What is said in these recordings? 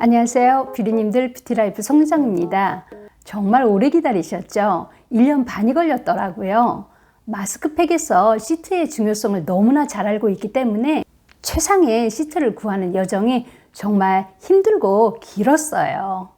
안녕하세요. 뷰리님들 뷰티라이프 송정입니다. 정말 오래 기다리셨죠? 1년 반이 걸렸더라고요. 마스크팩에서 시트의 중요성을 너무나 잘 알고 있기 때문에 최상의 시트를 구하는 여정이 정말 힘들고 길었어요.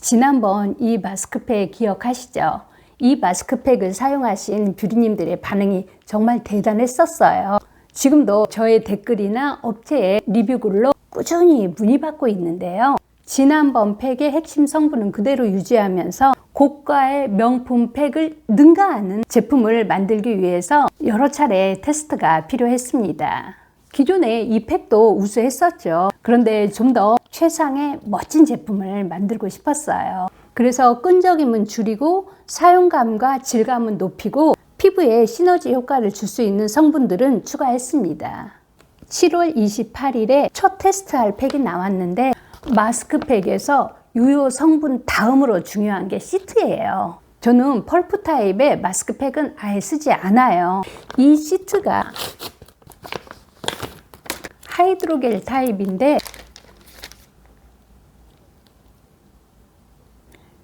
지난번 이 마스크팩 기억하시죠? 이 마스크팩을 사용하신 뷰리님들의 반응이 정말 대단했었어요. 지금도 저의 댓글이나 업체의 리뷰글로 꾸준히 문의받고 있는데요. 지난번 팩의 핵심 성분은 그대로 유지하면서 고가의 명품 팩을 능가하는 제품을 만들기 위해서 여러 차례 테스트가 필요했습니다. 기존에 이 팩도 우수했었죠. 그런데 좀 더 최상의 멋진 제품을 만들고 싶었어요. 그래서 끈적임은 줄이고 사용감과 질감은 높이고 피부에 시너지 효과를 줄 수 있는 성분들은 추가했습니다. 7월 28일에 첫 테스트할 팩이 나왔는데 마스크팩에서 유효 성분 다음으로 중요한 게 시트예요. 저는 펄프 타입의 마스크팩은 아예 쓰지 않아요. 이 시트가 하이드로겔 타입인데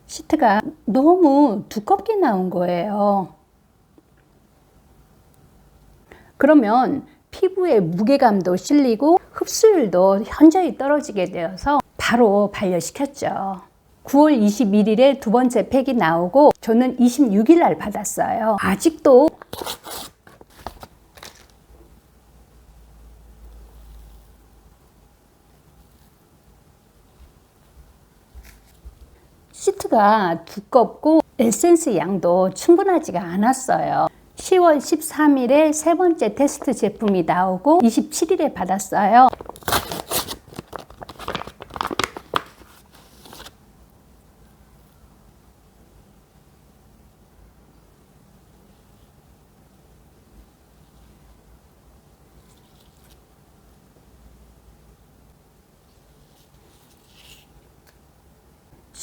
시트가 너무 두껍게 나온 거예요. 그러면 피부의 무게감도 실리고 흡수율도 현저히 떨어지게 되어서 바로 반려시켰죠. 9월 21일에 두 번째 팩이 나오고 저는 26일 날 받았어요. 아직도 시트가 두껍고 에센스 양도 충분하지가 않았어요. 10월 13일에 세 번째 테스트 제품이 나오고 27일에 받았어요.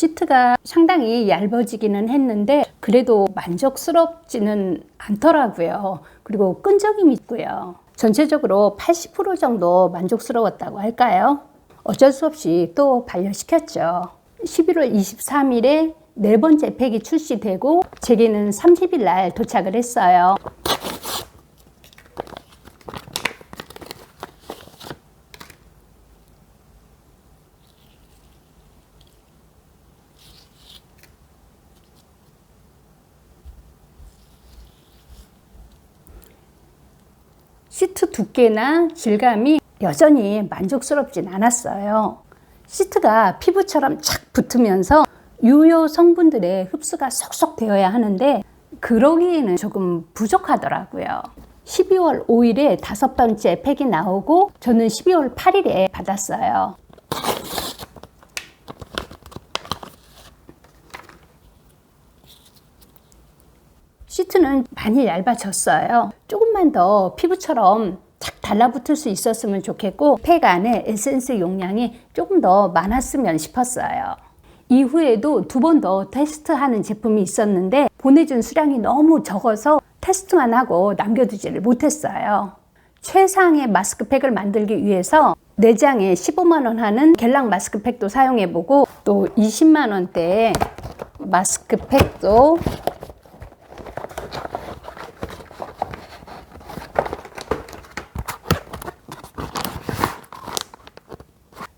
시트가 상당히 얇아지기는 했는데 그래도 만족스럽지는 않더라고요. 그리고 끈적임이 있고요. 전체적으로 80% 정도 만족스러웠다고 할까요? 어쩔 수 없이 또 반려시켰죠. 11월 23일에 네 번째 팩이 출시되고 제게는 30일 날 도착을 했어요. 시트 두께나 질감이 여전히 만족스럽진 않았어요. 시트가 피부처럼 착 붙으면서 유효 성분들의 흡수가 쏙쏙 되어야 하는데 그러기에는 조금 부족하더라고요. 12월 5일에 다섯 번째 팩이 나오고 저는 12월 8일에 받았어요. 시트는 많이 얇아졌어요. 조금만 더 피부처럼 착 달라붙을 수 있었으면 좋겠고 팩 안에 에센스 용량이 조금 더 많았으면 싶었어요. 이후에도 두 번 더 테스트하는 제품이 있었는데 보내준 수량이 너무 적어서 테스트만 하고 남겨두지를 못했어요. 최상의 마스크팩을 만들기 위해서 4장에 15만원 하는 겔랑 마스크팩도 사용해보고 또 20만원대의 마스크팩도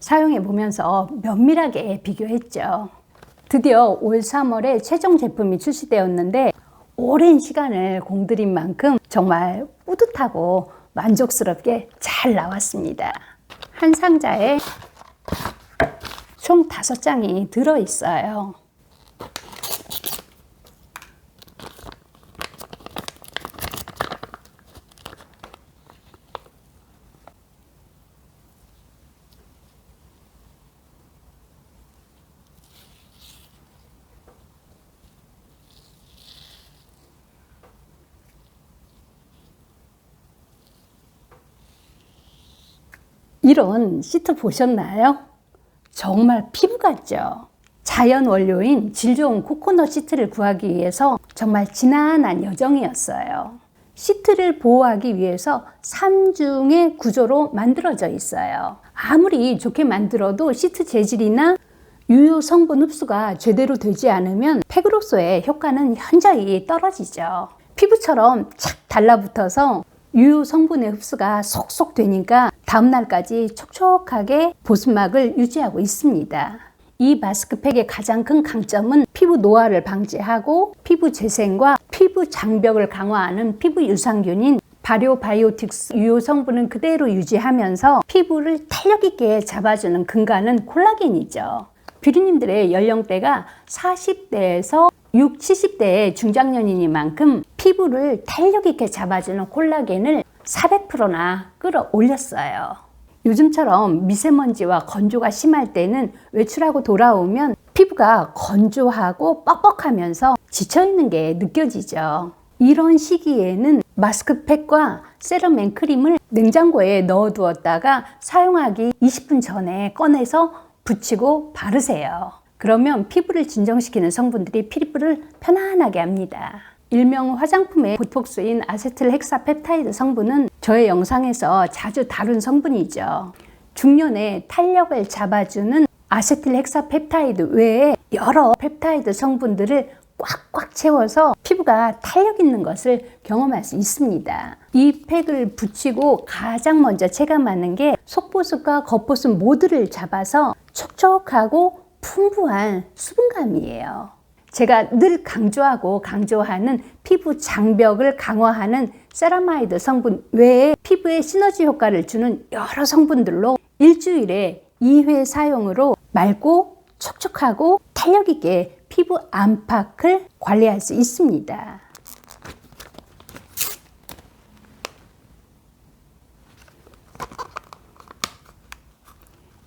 사용해 보면서 면밀하게 비교했죠. 드디어 올 3월에 최종 제품이 출시되었는데 오랜 시간을 공들인 만큼 정말 뿌듯하고 만족스럽게 잘 나왔습니다. 한 상자에 총 5장이 들어 있어요. 이런 시트 보셨나요? 정말 피부 같죠? 자연 원료인 질 좋은 코코넛 시트를 구하기 위해서 정말 지난한 여정이었어요. 시트를 보호하기 위해서 3중의 구조로 만들어져 있어요. 아무리 좋게 만들어도 시트 재질이나 유효 성분 흡수가 제대로 되지 않으면 팩으로서의 효과는 현저히 떨어지죠. 피부처럼 착 달라붙어서 유효 성분의 흡수가 속속 되니까 다음날까지 촉촉하게 보습막을 유지하고 있습니다. 이 마스크팩의 가장 큰 강점은 피부 노화를 방지하고 피부 재생과 피부 장벽을 강화하는 피부 유산균인 바리오바이오틱스 유효 성분은 그대로 유지하면서 피부를 탄력 있게 잡아주는 근간은 콜라겐이죠. 뷰리님들의 연령대가 40대에서 6, 70대의 중장년이니만큼 피부를 탄력 있게 잡아주는 콜라겐을 400%나 끌어올렸어요. 요즘처럼 미세먼지와 건조가 심할 때는 외출하고 돌아오면 피부가 건조하고 뻑뻑하면서 지쳐있는 게 느껴지죠. 이런 시기에는 마스크팩과 세럼 앤 크림을 냉장고에 넣어두었다가 사용하기 20분 전에 꺼내서 붙이고 바르세요. 그러면 피부를 진정시키는 성분들이 피부를 편안하게 합니다. 일명 화장품의 보톡스인 아세틸 헥사펩타이드 성분은 저의 영상에서 자주 다룬 성분이죠. 중년의 탄력을 잡아주는 아세틸 헥사펩타이드 외에 여러 펩타이드 성분들을 꽉꽉 채워서 피부가 탄력 있는 것을 경험할 수 있습니다. 이 팩을 붙이고 가장 먼저 체감하는 게 속보습과 겉보습 모두를 잡아서 촉촉하고 풍부한 수분감이에요. 제가 늘 강조하고 강조하는 피부 장벽을 강화하는 세라마이드 성분 외에 피부에 시너지 효과를 주는 여러 성분들로 일주일에 2회 사용으로 맑고 촉촉하고 탄력 있게 피부 안팎을 관리할 수 있습니다.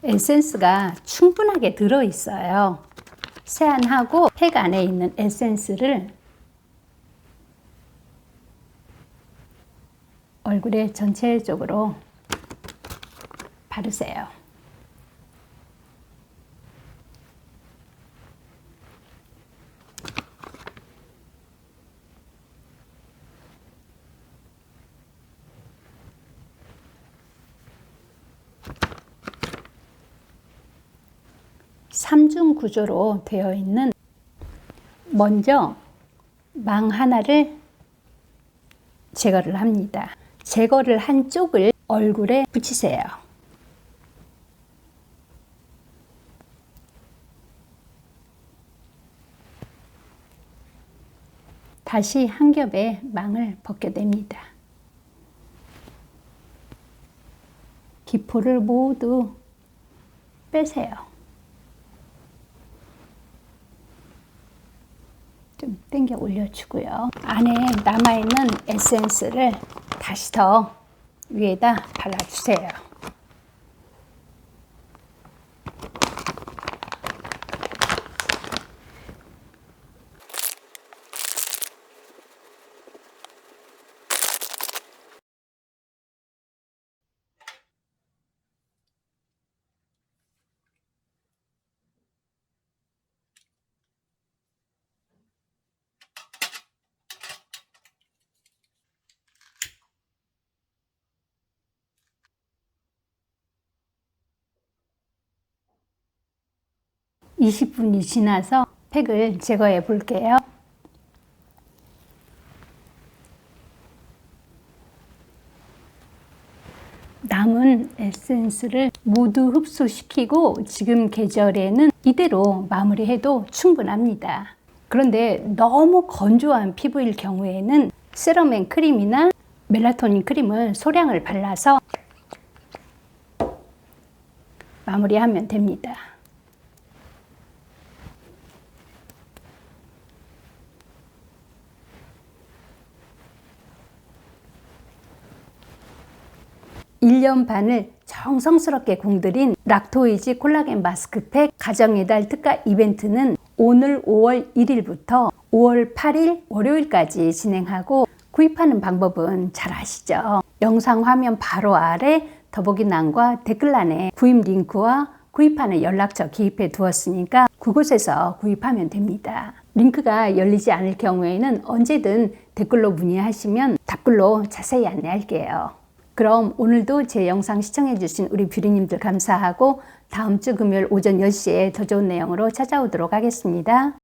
에센스가 충분하게 들어 있어요. 세안하고 팩 안에 있는 에센스를 얼굴에 전체적으로 바르세요. 삼중 구조로 되어 있는 먼저 망 하나를 제거를 합니다. 제거를 한 쪽을 얼굴에 붙이세요. 다시 한 겹의 망을 벗겨냅니다. 기포를 모두 빼세요. 좀 당겨 올려주고요. 안에 남아있는 에센스를 다시 더 위에다 발라주세요. 20분이 지나서 팩을 제거해 볼게요. 남은 에센스를 모두 흡수시키고 지금 계절에는 이대로 마무리해도 충분합니다. 그런데 너무 건조한 피부일 경우에는 세럼앤 크림이나 멜라토닌 크림을 소량을 발라서 마무리하면 됩니다. 1년 반을 정성스럽게 공들인 락토이지 콜라겐 마스크팩 가정의 달 특가 이벤트는 오늘 5월 1일부터 5월 8일 월요일까지 진행하고 구입하는 방법은 잘 아시죠? 영상 화면 바로 아래 더보기란과 댓글란에 구입 링크와 구입하는 연락처 기입해 두었으니까 그곳에서 구입하면 됩니다. 링크가 열리지 않을 경우에는 언제든 댓글로 문의하시면 답글로 자세히 안내할게요. 그럼 오늘도 제 영상 시청해주신 우리 뷰리님들 감사하고 다음 주 금요일 오전 10시에 더 좋은 내용으로 찾아오도록 하겠습니다.